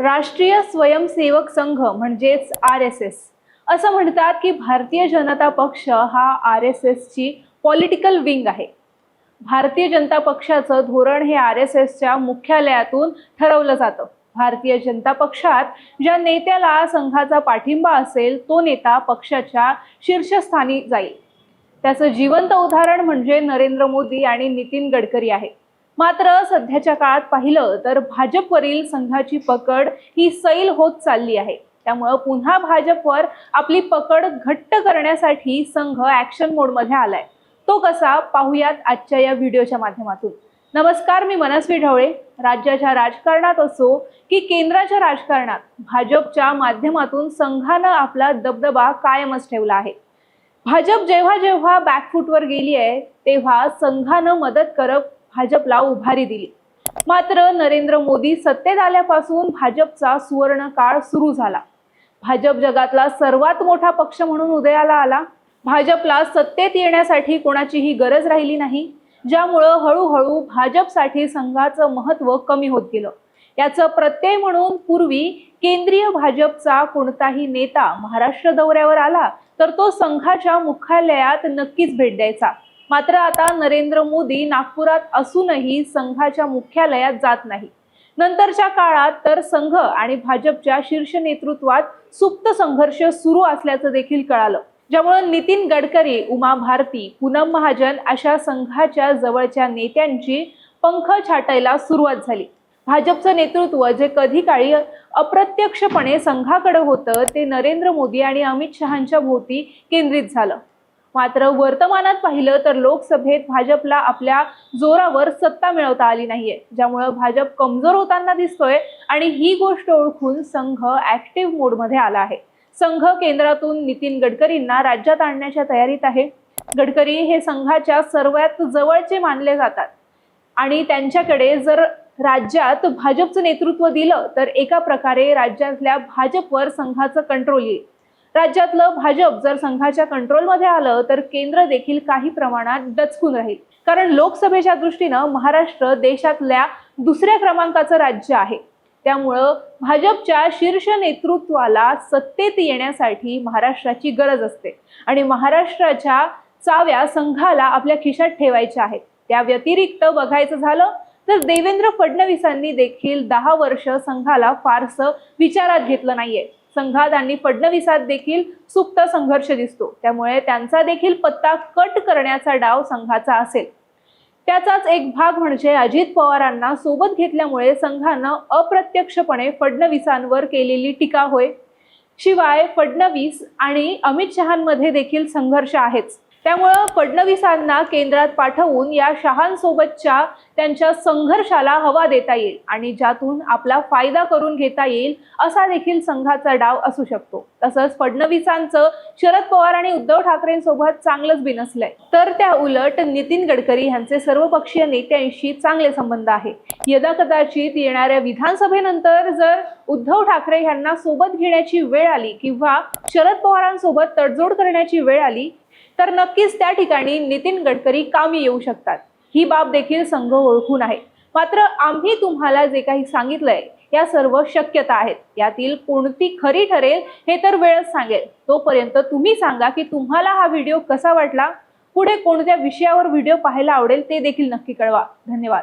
राष्ट्रीय स्वयंसेवक संघ म्हणजेच R S S असं म्हणतात की भारतीय जनता पक्ष हा आर एस एसची पॉलिटिकल विंग आहे. भारतीय जनता पक्षाचं धोरण हे आर एस एसच्या मुख्यालयातून ठरवलं जातं. भारतीय जनता पक्षात ज्या नेत्याला संघाचा पाठिंबा असेल तो नेता पक्षाच्या शीर्षस्थानी जाईल. त्याचं जिवंत उदाहरण म्हणजे नरेंद्र मोदी आणि नितीन गडकरी आहे. मात्र सध्याच्या काळात पाहिलं तर भाजपवरील संघाची पकड ही सैल होत चालली आहे. त्यामुळं पुन्हा भाजपवर आपली पकड घट्ट करण्यासाठी संघ ऍक्शन मोडमध्ये आलाय. तो कसा पाहूयात आजच्या या व्हिडिओच्या माध्यमातून. नमस्कार मी मनस्वी ढवळे. राज्याच्या राजकारणात असो की केंद्राच्या राजकारणात भाजपच्या माध्यमातून संघानं आपला दबदबा कायमच ठेवला आहे. भाजप जेव्हा जेव्हा बॅकफूटवर गेली आहे तेव्हा संघानं मदत करत भाजपला उभारी दिली. मात्र नरेंद्र मोदी सत्तेत आल्यापासून भाजपचा सुवर्ण काळ सुरू झाला. भाजप जगातला सर्वात मोठा पक्ष म्हणून उदयाला आला. भाजपला सत्तेत येण्यासाठी कोणाचीही गरज राहिली नाही. ज्यामुळं हळूहळू भाजपसाठी संघाचं महत्त्व कमी होत गेलं. याचं प्रत्यय म्हणून पूर्वी केंद्रीय भाजपचा कोणताही नेता महाराष्ट्र दौऱ्यावर आला तर तो संघाच्या मुख्यालयात नक्कीच भेट द्यायचा. मात्र आता नरेंद्र मोदी नागपुरात असूनही संघाच्या मुख्यालयात जात नाही. नंतरच्या काळात तर संघ आणि भाजपच्या शीर्ष नेतृत्वात सुप्त संघर्ष सुरू असल्याचं देखील कळालं. ज्यामुळे नितीन गडकरी उमा भारती पूनम महाजन अशा संघाच्या जवळच्या नेत्यांची पंख छाटायला सुरुवात झाली. भाजपचं नेतृत्व जे कधी काळी अप्रत्यक्षपणे संघाकडे होतं ते नरेंद्र मोदी आणि अमित शहांच्या भोवती केंद्रित झालं. मात्र वर्तमानात पाहिलं तर लोकसभेत भाजपला आपल्या जोरावर सत्ता मिळवता आली नाहीये. ज्यामुळं भाजप कमजोर होताना दिसतोय आणि ही गोष्ट ओळखून संघ ऍक्टिव्ह मोडमध्ये आला आहे. संघ केंद्रातून नितीन गडकरींना राज्यात आणण्याच्या तयारीत आहे. गडकरी हे संघाच्या सर्वात जवळचे मानले जातात. आणि त्यांच्याकडे जर राज्यात भाजपचं नेतृत्व दिलं तर एका प्रकारे राज्यातल्या भाजपवर संघाचं कंट्रोल येईल. राज्यातलं भाजप जर संघाच्या कंट्रोलमध्ये आलं तर केंद्र देखील काही प्रमाणात डचकून राहील. कारण लोकसभेच्या दृष्टीनं महाराष्ट्र देशातल्या दुसऱ्या क्रमांकाचं राज्य आहे. त्यामुळं भाजपच्या शीर्ष नेतृत्वाला सत्तेत येण्यासाठी महाराष्ट्राची गरज असते. आणि महाराष्ट्राच्या चाव्या संघाला आपल्या खिशात ठेवायच्या आहेत. त्या व्यतिरिक्त बघायचं झालं तर देवेंद्र फडणवीसांनी देखील दहा वर्ष संघाला फारसं विचारात घेतलं नाहीये. संघात आणि फडणवीसात देखील सुप्त संघर्ष दिसतो. त्यामुळे त्यांचा देखील पत्ता कट करण्याचा डाव संघाचा असेल. त्याचाच एक भाग म्हणजे अजित पवारांना सोबत घेतल्यामुळे संघानं अप्रत्यक्षपणे फडणवीसांवर केलेली टीका होय. शिवाय फडणवीस आणि अमित शहांमध्ये देखील संघर्ष आहेच. त्यामुळं फडणवीसांना केंद्रात पाठवून या शहांसोबतच्या त्यांच्या संघर्षाला हवा देता येईल आणि ज्यातून आपला फायदा करून घेता येईल असा देखील संघाचा डाव असू शकतो. तसंच फडणवीसांचं शरद पवार आणि उद्धव ठाकरेंसोबत चांगलंच बिनसलंय तर त्या उलट नितीन गडकरी यांचे सर्वपक्षीय नेत्यांशी चांगले संबंध आहे. यदा कदाचित येणाऱ्या विधानसभेनंतर जर उद्धव ठाकरे यांना सोबत घेण्याची वेळ आली किंवा शरद पवारांसोबत तडजोड करण्याची वेळ आली तर नक्कीच त्या ठिकाणी नितीन गडकरी कामी येऊ शकतात. ही बाब देखील संघ ओळखून आहे. मात्र आम्ही तुम्हाला जे काही सांगितलंय या सर्व शक्यता आहेत. यातील कोणती खरी ठरेल हे तर वेळच सांगेल. तोपर्यंत तुम्ही सांगा की तुम्हाला हा व्हिडिओ कसा वाटला? पुढे कोणत्या विषयावर व्हिडिओ पाहायला आवडेल ते देखील नक्की कळवा. धन्यवाद.